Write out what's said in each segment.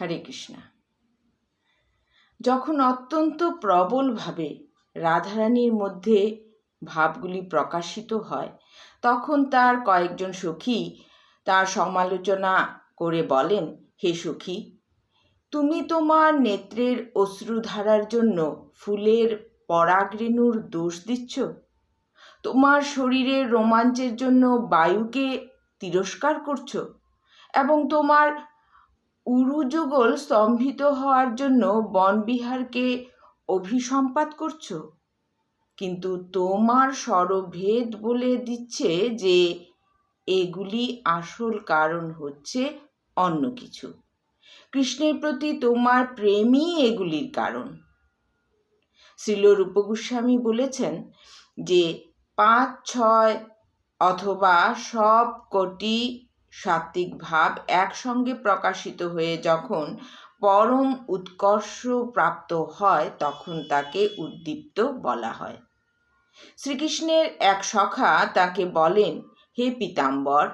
হরে কৃষ্ণা। যখন অত্যন্ত প্রবলভাবে রাধারানীর মধ্যে ভাবগুলি প্রকাশিত হয়, তখন তার কয়েকজন সখী তার সমালোচনা করে বলেন, হে সখী, তুমি তোমার নেত্রের অশ্রুধারার জন্য ফুলের পরাগরেণুর দোষ দিচ্ছ? তোমার শরীরের রোমাঞ্চের জন্য বায়ুকে তিরস্কার করছ? এবং তোমার উরুযুগল স্তম্ভিত হওয়ার জন্য বনবিহারকে অভিসম্পাত করছ? কিন্তু তোমার স্বরভেদ বলে দিচ্ছে যে এগুলি আসল কারণ হচ্ছে অন্য কিছু। কৃষ্ণের প্রতি তোমার প্রেমই এগুলির কারণ। শ্রীল রূপগোস্বামী বলেছেন যে পাঁচ, ছয় অথবা সব কোটি সাত্ত্বিক ভাব একসঙ্গে প্রকাশিত হয়ে যখন পরম উৎকর্ষ প্রাপ্ত হয়, তখন তাকে উদ্দীপ্ত বলা হয়। শ্রীকৃষ্ণের এক সখা তাকে বলেন, হে পিতাম্বর,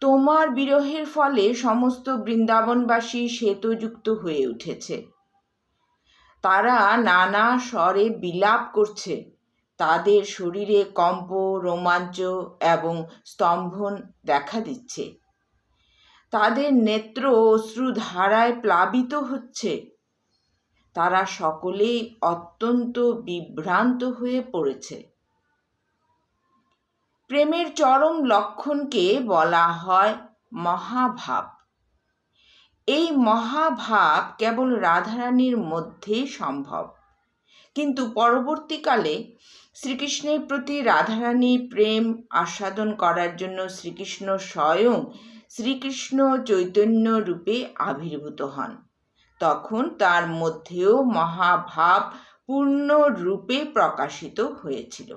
তোমার বিরহের ফলে সমস্ত বৃন্দাবনবাসী শ্বেতযুক্ত হয়ে উঠেছে। তারা নানা স্বরে বিলাপ করছে। তাদের শরীরে কম্প রোমাঞ্চ এবং স্তম্ভন দেখা দিচ্ছে। তাদের নেত্র অশ্রুধারায় প্লাবিত হচ্ছে। তারা সকলেই অত্যন্ত বিভ্রান্ত হয়ে পড়েছে। প্রেমের চরম লক্ষণকে বলা হয় মহাভাব। এই মহাভাব কেবল রাধারানীর মধ্যেই সম্ভব। কিন্তু পরবর্তীকালে শ্রীকৃষ্ণের প্রতি রাধারানী প্রেম আস্বাদন করার জন্য শ্রীকৃষ্ণ স্বয়ং শ্রীকৃষ্ণ চৈতন্য রূপে আবির্ভূত হন। তখন তার মধ্যেও মহাভাব পূর্ণ রূপে প্রকাশিত হয়েছিল।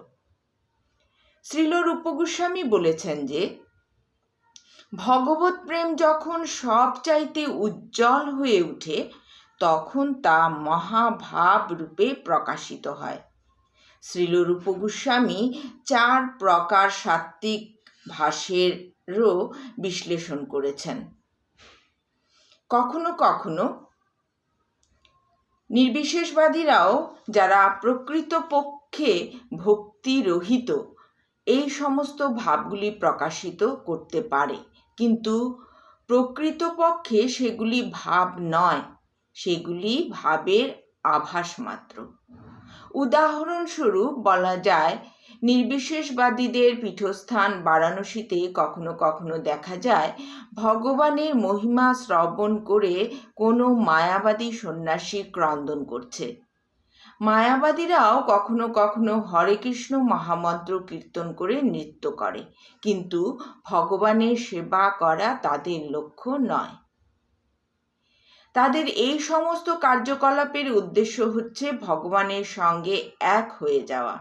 শ্রীল রূপগোস্বামী বলেছেন যে, ভগবত প্রেম যখন সব চাইতে উজ্জ্বল হয়ে ওঠে তখন তা মহাভাব রূপে প্রকাশিত হয়। শ্রীল রূপগোস্বামী চার প্রকার সাত্ত্বিক ভাষেরও বিশ্লেষণ করেছেন। কখনো কখনো নির্বিশেষবাদীরাও যারা প্রকৃতপক্ষে ভক্তিরহিত, এই সমস্ত ভাবগুলি প্রকাশিত করতে পারে। কিন্তু প্রকৃতপক্ষে সেগুলি ভাব নয়, সেগুলি ভাবের আভাস মাত্র। উদাহরণস্বরূপ বলা যায়, নির্বিশেষবাদীদের পীঠস্থান বারাণসীতে কখনো কখনো দেখা যায়, ভগবানের মহিমা শ্রবণ করে কোনো মায়াবাদী সন্ন্যাসী ক্রন্দন করছে। মায়াবাদীরাও কখনো কখনো হরে কৃষ্ণ মহামন্ত্র কীর্তন করে নৃত্য করে, কিন্তু ভগবানের সেবা করা তাদের লক্ষ্য নয়। তাদের এই সমস্ত কার্যকলাপের উদ্দেশ্য হচ্ছে ভগবানের সঙ্গে এক হয়ে যাওয়া।